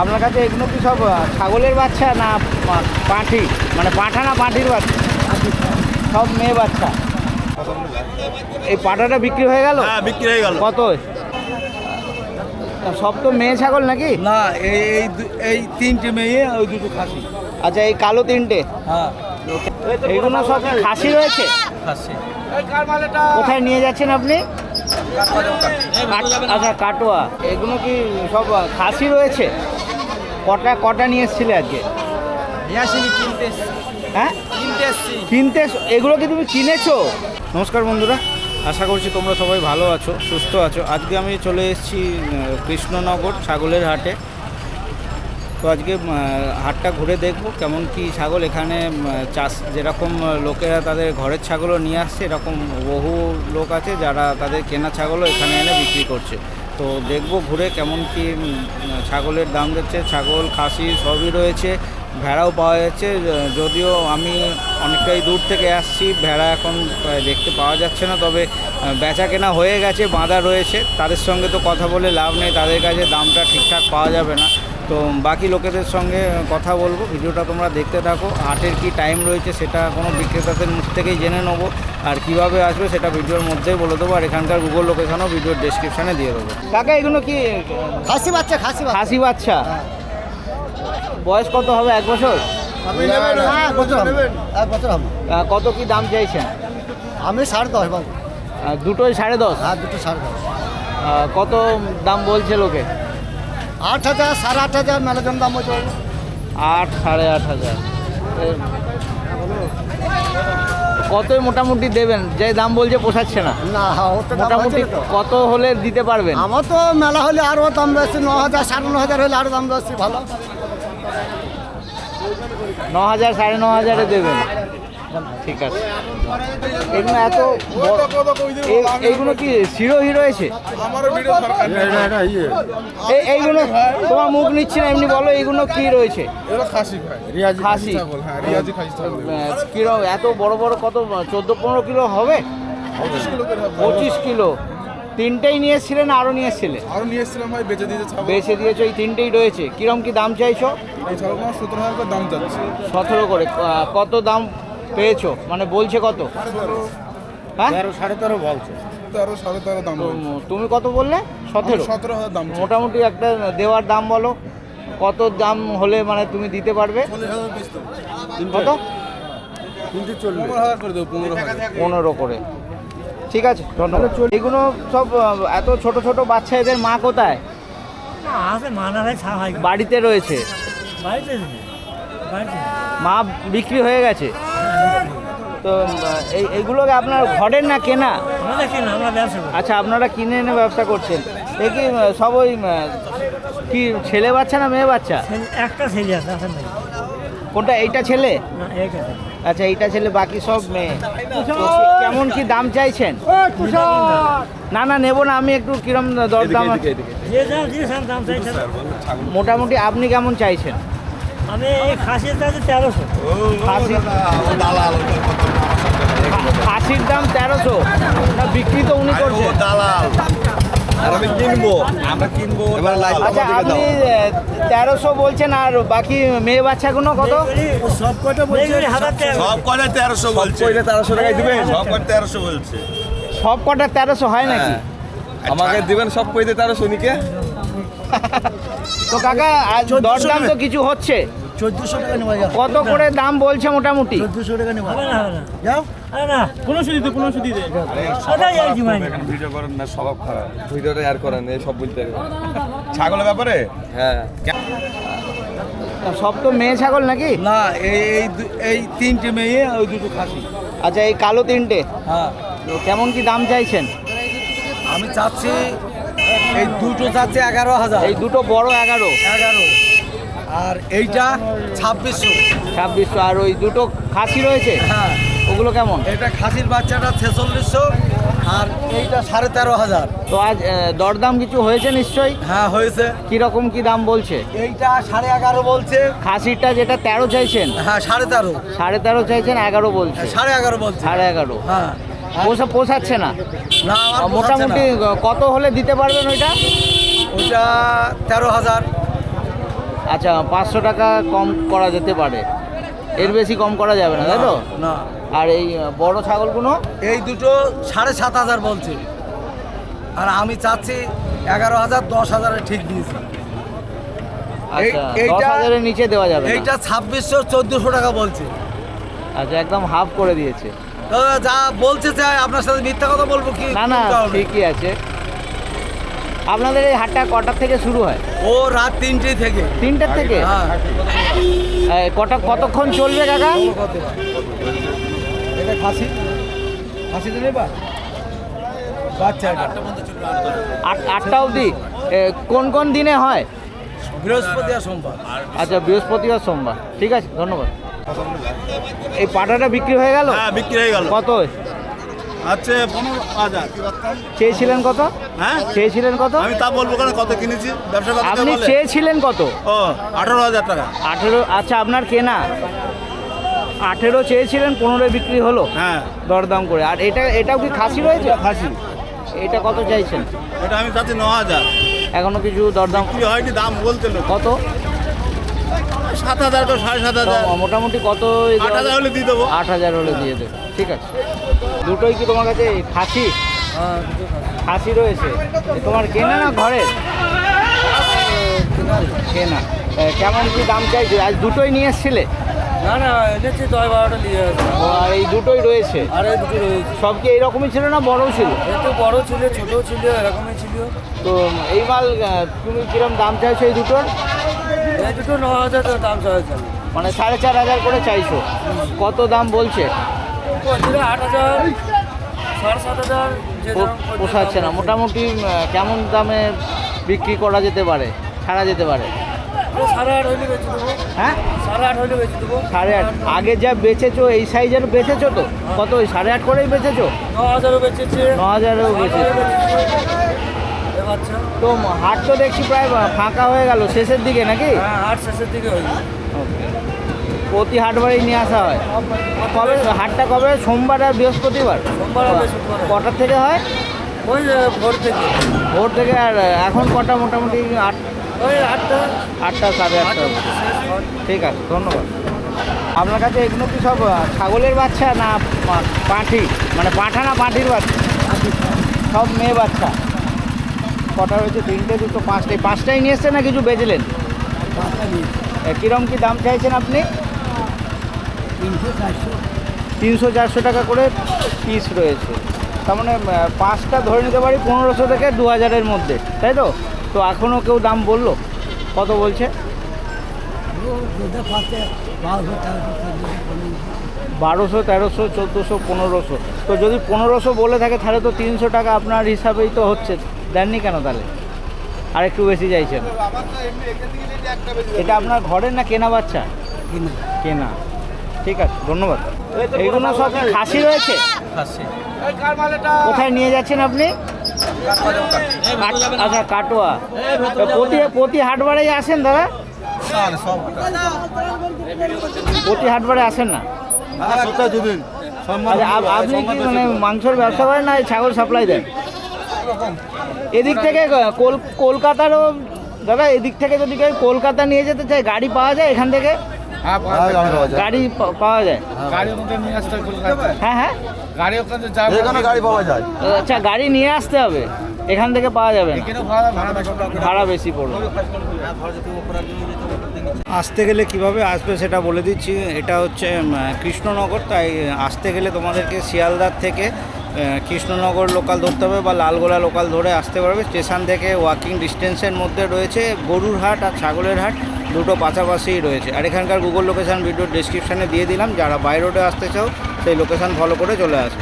আপনার কাছে এগুলো কি সব ছাগলের বাচ্চা না পাঁঠি? মানে পাঁঠা না পাঁঠির বাচ্চা? সব মেয়ে বাচ্চা? এই পাঁঠাটা বিক্রি হয়ে গেল? হ্যাঁ বিক্রি হয়ে গেল। কত? সব তো মেয়ে ছাগল নাকি? না এই এই তিনটে মেয়ে ওই দুটো খাসি। আচ্ছা এই কালো তিনটে? হ্যাঁ। এইগুলো সব খাসি রয়েছে? খাসি। কোথায় নিয়ে যাচ্ছেন আপনি? আচ্ছা কাটোয়া। এগুলো কি সব খাসি রয়েছে? কটা কটা নিয়ে এসেছিলে আজকে? কিনতে হ্যাঁ? কিনতে এগুলো কি তুমি কিনেছো? নমস্কার বন্ধুরা আশা করছি তোমরা সবাই ভালো আছো সুস্থ আছো। আজকে আমি চলে এসেছি কৃষ্ণনগর ছাগলের হাটে। তো আজকে হাটটা ঘুরে দেখব কেমন কি ছাগল। এখানে চাষ যেরকম লোকেরা তাদের ঘরের ছাগলও নিয়ে আসছে এরকম বহু লোক আছে যারা তাদের কেনা ছাগলও এখানে এনে বিক্রি করছে। তো দেখব ঘুরে কেমন কি ছাগলের দাম দিচ্ছে ছাগল, খাসি সবই রয়েছে, ভেড়াও পাওয়া যাচ্ছে যদিও আমি অনেকটাই দূর থেকে আসছি, ভেড়া এখন দেখতে পাওয়া যাচ্ছে না, তবে বেচা কেনা হয়ে গেছে, বাঁধা রয়েছে, তাদের সঙ্গে তো কথা বলে লাভ নেই, তাদের কাছে দামটা ঠিকঠাক পাওয়া যাবে না। তো বাকি লোকেদের সঙ্গে কথা বলব ভিডিওটা তোমরা দেখতে থাকো হাটের কি টাইম রয়েছে সেটা কোনো বিক্রেতাদের মুখ থেকেই জেনে নেব আর কীভাবে আসবে সেটা ভিডিওর মধ্যেই বলে দেবো আর এখানকার গুগল লোকেশনও ভিডিওর ডিসক্রিপশানে দিয়ে দেবো। কাকা এগুলো কি খাসি বাচ্চা খাসি খাসি বাচ্চা? বয়স কত হবে এক বছর? হ্যাঁ, কত কি দাম চাইছেন? আমি সাড়ে দশ বাবু দুটোই সাড়ে দশ? হ্যাঁ দুটো সাড়ে দশ। কত দাম বলছে লোকে? আট হাজার সাড়ে আট হাজার মেলাজন দাম হচ্ছে আট সাড়ে আট হাজার। কতই মোটামুটি দেবেন? যে দাম বলছে পোষাচ্ছে না। না মোটামুটি। কত হলে দিতে পারবেন? আমার তো মেলা হলে আরও দাম বেশি ন হাজার সাড়ে ন হাজার হলে আরও দাম বেশি ভালো। ন হাজার সাড়ে ন হাজারে দেবেন। ঠিক আছে। এগুলো এত এই- এইগুলো কি শিরোহি রয়েছে এই এইগুলো তোমার মুখ নিচ্ছি না এমনি বলো এইগুলো কি রয়েছে? খাসি হ্যাঁ কিলো এত বড় বড় কত চোদ্দ পনেরো কিলো হবে? পঁচিশ কিলো। তিনটেই নিয়ে এসেছিলেন আরও নিয়ে এসেছিলেন আরও নিয়ে এসেছিলাম ভাই বেচে দিয়েছে বেছে দিয়েছ এই তিনটেই রয়েছে। কিরম কি দাম চাইছো? সতেরো করে দাম যাচ্ছে সতেরো করে কত দাম পেয়েছ? মানে বলছে কত? হ্যাঁ? সাড়ে তেরো বলছে। তেরো সাড়ে তেরো দাম তুমি কত বললে? সতেরো। সতেরো হাজার দাম মোটামুটি একটা দেওয়ার দাম বলো। কত দাম হলে মানে তুমি দিতে পারবে? কত? পনেরো করে ঠিক আছে ধন্যবাদ। এগুলো সব এত ছোট ছোট বাচ্চা এদের মা কোথায়? বাড়িতে রয়েছে। মা বিক্রি হয়ে গেছে? তো এই এইগুলোকে আপনার ঘরের না কেনা? আচ্ছা আপনারা কিনে এনে ব্যবসা করছেন। এ কি সব ওই কি ছেলে বাচ্চা না মেয়ে বাচ্চা? একটা ছেলে আছে কোনটা এইটা ছেলে? না এক আছে আচ্ছা এইটা ছেলে বাকি সব মেয়ে। কেমন কি দাম চাইছেন? না না নেব না আমি একটু কিরম দরদাম মোটামুটি আপনি কেমন চাইছেন? আমি এই খাসির চাইছি তেরোশো। খাসি খাসির দাম তেরোশো। না বিক্রি তো উনি করছেন আমি কিনবো। আমরা কিনবো এবার আচ্ছা আপনি তেরোশো বলছেন আর বাকি মেয়ে বাচ্চাগুলো কত? সব কটা বলছে? সব কটা তেরোশো বলছে? তেরোশো টাকায় দিবেন? সব কটা তেরোশো বলছে। সব কটা তেরোশো হয় নাকি? আমাকে দিবেন সব কইতে তেরোশো নিকে তো কাকা আজ দরদাম তো কিছু হচ্ছে। চোদ্দোশো টাকা নেওয়া যাবে। কত করে দাম বলছে মোটামুটি? চোদ্দোশো টাকা নেওয়া হবে না যাও। না কোনো সুদিতে কোনো সুদিতে ওটাই আর কি মানে ভিডিও করেন না স্বভাব খারাপ। ভিডিওটা আর করেন এই সব বলতে ছাগলের ব্যাপারে? হ্যাঁ। সব তো মেয়ে ছাগল নাকি? না এই এই তিনটে মেয়ে ওই দুটো খাসি। আচ্ছা এই কালো তিনটে? হ্যাঁ। তো কেমন কি দাম চাইছেন? আমি চাচ্ছি এই দুটো যাচ্ছে এগারো হাজার। এই দুটো বড় এগারো। এগারো। আর এইটা ছাব্বিশশো। ছাব্বিশশো আর ওই দুটো খাসি রয়েছে? হ্যাঁ। ওগুলো কেমন? এটা খাসির বাচ্চাটা ছেচল্লিশশো আর এইটা সাড়ে তেরো হাজার। তো আজ দরদাম কিছু হয়েছে নিশ্চয়ই? হ্যাঁ হয়েছে। কীরকম কি দাম বলছে? এইটা সাড়ে এগারো বলছে। খাসিরটা যেটা তেরো চাইছেন? হ্যাঁ সাড়ে তেরো। সাড়ে তেরো চাইছেন এগারো বলছে। সাড়ে এগারো বলছে। সাড়ে এগারো। হ্যাঁ। পোষা পোষাচ্ছে না। না মোটামুটি কত হলে দিতে পারবেন ওইটা? ওইটা তেরো হাজার। আচ্ছা পাঁচশো টাকা কম করা যেতে পারে। এর বেশি কম করা যাবে না তাই তো? না আর এই বড় ছাগলগুলো? এই দুটো সাড়ে সাত হাজার বলছে। আর আমি চাচ্ছি এগারো হাজার দশ হাজারে ঠিক দিয়েছি। আচ্ছা এইটা- নিচে দেওয়া যাবে। এইটা ছাব্বিশশো চোদ্দোশো টাকা বলছে। আচ্ছা একদম হাফ করে দিয়েছে। যা বলছে চাই আপনার সাথে মিথ্যা কথা বলব কি না না ঠিকই আছে। আপনাদের এই হাটটা কটার থেকে শুরু হয়? ও রাত তিনটে থেকে। তিনটার থেকে? হ্যাঁ। কটা কতক্ষণ চলবে কাকা? এটা খাসি। খাসি বাচ্চা আট আটটা অবধি। কোন কোন দিনে হয়? বৃহস্পতি আর সোমবার। আচ্ছা বৃহস্পতিবার সোমবার। ঠিক আছে ধন্যবাদ। এই পাটাটা বিক্রি হয়ে গেল? হ্যাঁ বিক্রি হয়ে গেল। কত? আছে পনেরো হাজার। চেয়েছিলেন কত? হ্যাঁ? চেয়েছিলেন কত? আমি তা বলব কেন? কত কিনেছি? ব্যবসা আপনি চেয়েছিলেন কত? ও আঠারো হাজার টাকা। আঠেরো আচ্ছা আপনার কেনা? আঠেরো চেয়েছিলেন পনেরোয় বিক্রি হলো। হ্যাঁ। দরদাম করে। আর এটা এটাও কি খাসি রয়েছে? খাসি। এটা কত চাইছেন? এটা আমি চাচ্ছি ন হাজার। এখনও কিছু দরদাম কি হয়নি দাম বলছিল। কত? সাত হাজার তো সাড়ে সাত হাজার। মোটামুটি কত আট হাজার হলে দিয়ে দেবো। আট হাজার হলে দিয়ে দেবে। ঠিক আছে। দুটোই কি তোমার কাছে খাসি? হ্যাঁ খাসি। রয়েছে। তোমার কেনা না ঘরের? কেনা। কেমন কি দাম চাইছে? আজ দুটোই নিয়ে এসছিলে? না না এনেছি দশ বারোটা নিয়ে ও, আর এই দুটোই রয়েছে? আর এই দুটো রয়েছে। সব কি এইরকমই ছিল না বড়ও ছিল? একটু বড় ছিল ছোটও ছিল এরকমই ছিল। তো এই মাল তুমি কিরম দাম চাইছো এই দুটোর? এই দুটো ন হাজার দাম চাইছে। মানে সাড়ে চার হাজার করে চাইছো। কত দাম বলছে? আট হাজার সাড়ে সাত হাজার পোষাচ্ছে না। মোটামুটি কেমন দামে বিক্রি করা যেতে পারে? ছাড়া যেতে পারে? সাড়ে আট হইলে বেঁচে দেবো। হ্যাঁ? সাড়ে আট হইলে বেঁচে দেবো। সাড়ে আট। আগে যা বেচেছো এই সাইজের বেচেছো তো? কত ওই সাড়ে আট করেই বেচেছো? ন হাজারও বেঁচেছে। ন হাজারও বেচেছো। তো হাট তো দেখছি প্রায় ফাঁকা হয়ে গেল শেষের দিকে নাকি? হ্যাঁ আট শেষের দিকে প্রতি হাটবারেই নিয়ে আসা হয়। কবে হাটটা কবে? সোমবার আর বৃহস্পতিবার? সোমবার কটার থেকে হয়? ওই ভোর থেকে। ভোর থেকে আর এখন কটা? মোটামুটি আট ওই আটটা। আটটা সাড়ে আটটা। ঠিক আছে ধন্যবাদ। আপনার কাছে এগুলো কি সব ছাগলের বাচ্চা না পাঁঠি? মানে পাঁঠা না পাঁঠির বাচ্চা? সব মেয়ে বাচ্চা। কটা রয়েছে তিনটে দুটো পাঁচটাই পাঁচটাই নিয়ে এসছেন না কিছু বেচলেন? এ, কিরম কি দাম চাইছেন আপনি? তিনশো চারশো। টাকা করে পিস রয়েছে। তার মানে পাঁচটা ধরে নিতে পারি পনেরোশো থেকে দু হাজারের মধ্যে তাই তো? তো এখনও কেউ দাম বলল? কত বলছে? বারোশো তেরোশো চোদ্দোশো পনেরোশো। তো যদি পনেরোশো বলে থাকে তাহলে তো তিনশো টাকা আপনার হিসাবেই তো হচ্ছে। দেননি কেন তাহলে? আর একটু বেশি চাইছেন। এটা আপনার ঘরের না কেনা বাচ্চা? কেনা। ঠিক আছে ধন্যবাদ। এইগুলো সব খাসি রয়েছে? কোথায় নিয়ে যাচ্ছেন আপনি? আচ্ছা কাটোয়া। প্রতি প্রতি হাটবারেই আসেন দাদা? প্রতি হাটবারে আসেন না? দুদিন। আচ্ছা আপ- আপনি কি মানে মাংসের ব্যবসা করেন না ছাগল সাপ্লাই দেন? এদিক থেকে কোল- কলকাতারও দাদা এদিক থেকে যদি কেউ কলকাতা নিয়ে যেতে চায় গাড়ি পাওয়া যায় এখান থেকে? গাড়ি পাওয়া যায়? গাড়ির নিয়ে আসতে হ্যাঁ হ্যাঁ গাড়ি ওখানে গাড়ি পাওয়া যায়। আচ্ছা গাড়ি নিয়ে আসতে হবে? এখান থেকে পাওয়া যাবে ভাড়া ভাড়া বেশি টাকা ভাড়া বেশি পড়বে। আসতে গেলে কীভাবে আসবে সেটা বলে দিচ্ছি। এটা হচ্ছে কৃষ্ণনগর তাই আসতে গেলে তোমাদেরকে শিয়ালদার থেকে কৃষ্ণনগর লোকাল ধরতে হবে বা লালগোলা লোকাল ধরে আসতে পারবে। স্টেশন থেকে ওয়াকিং ডিস্টেন্সের মধ্যে রয়েছে গরুর হাট আর ছাগলের হাট। দুটো পাশাপাশিই রয়েছে। আর এখানকার গুগল লোকেশান ভিডিও ডিসক্রিপশানে দিয়ে দিলাম। যারা বাই রোডে আসতে চাও, সেই লোকেশান ফলো করে চলে আসবে।